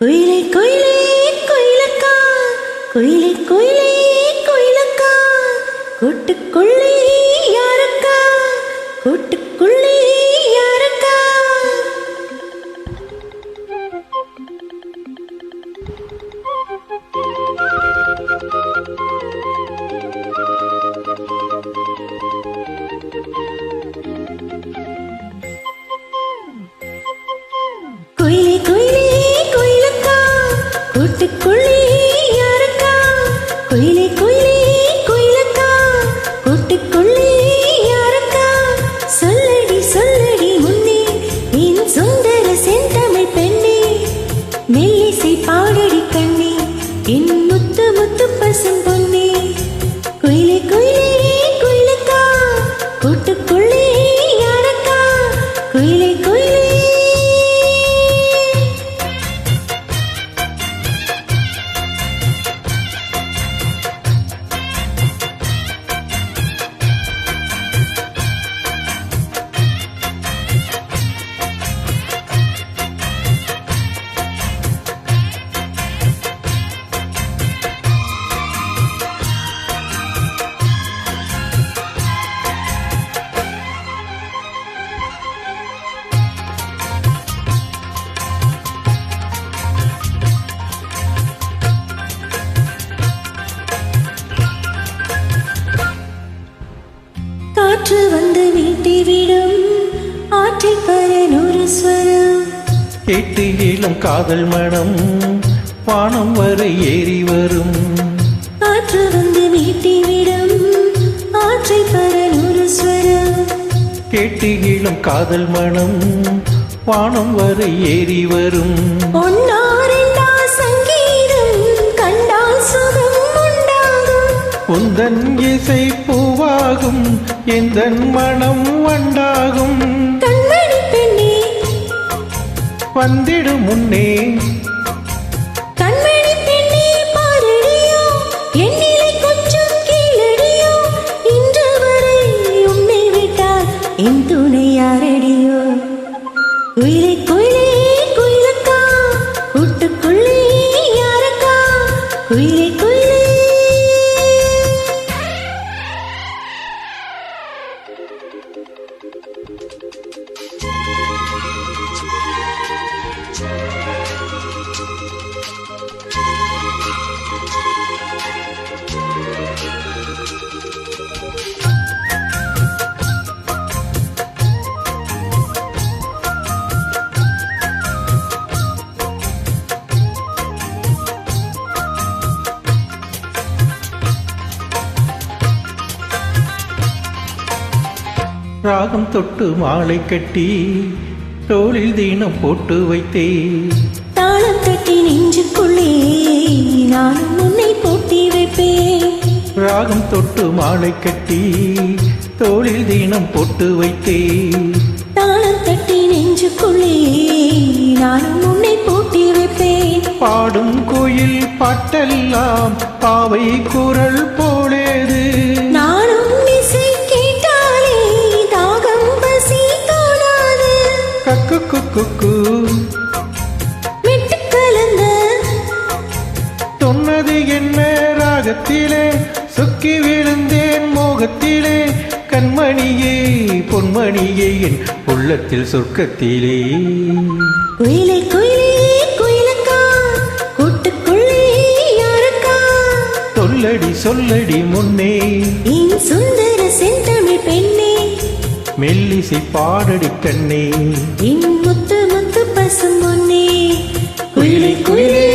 குயிலே குயிலே குயிலக்கா. குயிலே குயிலே குயிலக்கா. கூட்டுக்குள்ளே யாரக்கா? கூட்டுக்குள்ளே யாரக்கா? கேட்டு இளம் காதல் மனம் வானம் வரை ஏறி வரும். காற்று வந்து வீட்டை விடும் ஆற்றில் பரநூறு ஸ்வரம். கேட்டு இளம் காதல் மனம் வானம் வரை ஏறி வரும். உந்தன் இசை பூவாகும் எந்தன் மனம் வண்டாகும். வந்திடு முன்னே. என் துணை யாரடியோ? குயிலே குயிலே குயிலக்கா கூட்டுக்குள்ளே யாரக்கா? குயிலே ராகம் தொட்டு மாலை கட்டி தோளில் தீனம் போட்டு வைத்தே தாளம் தட்டி நெஞ்சுக்குள்ளே நானும் உன்னை போட்டி வைப்பேன். ராகம் தொட்டு மாலை கட்டி தோளில் தீனம் போட்டு வைத்தே தாளம் தட்டி நெஞ்சுக்குள்ளே நானும் உன்னை போட்டி வைப்பேன். பாடும் கோயில் பாட்டெல்லாம் பாவை குரல் போலேது ராகத்திலே சுக்கி விழுந்தேன் மோகத்திலே. கண்மணியே பொன்மணியே என் உள்ளத்தில் சொர்க்கத்திலே. குயிலை குயிலே குயிலக்கா கூட்டுக்குள்ளே யாரக்கா? சொல்லடி சொல்லடி முன்னே. என் சுந்தர செந்தமிழ் பெண்ணே. மெல்லிசை பாடடி கண்ணே. என் முத்து முத்து பசும் யாரக்கா குயிலே குயிலே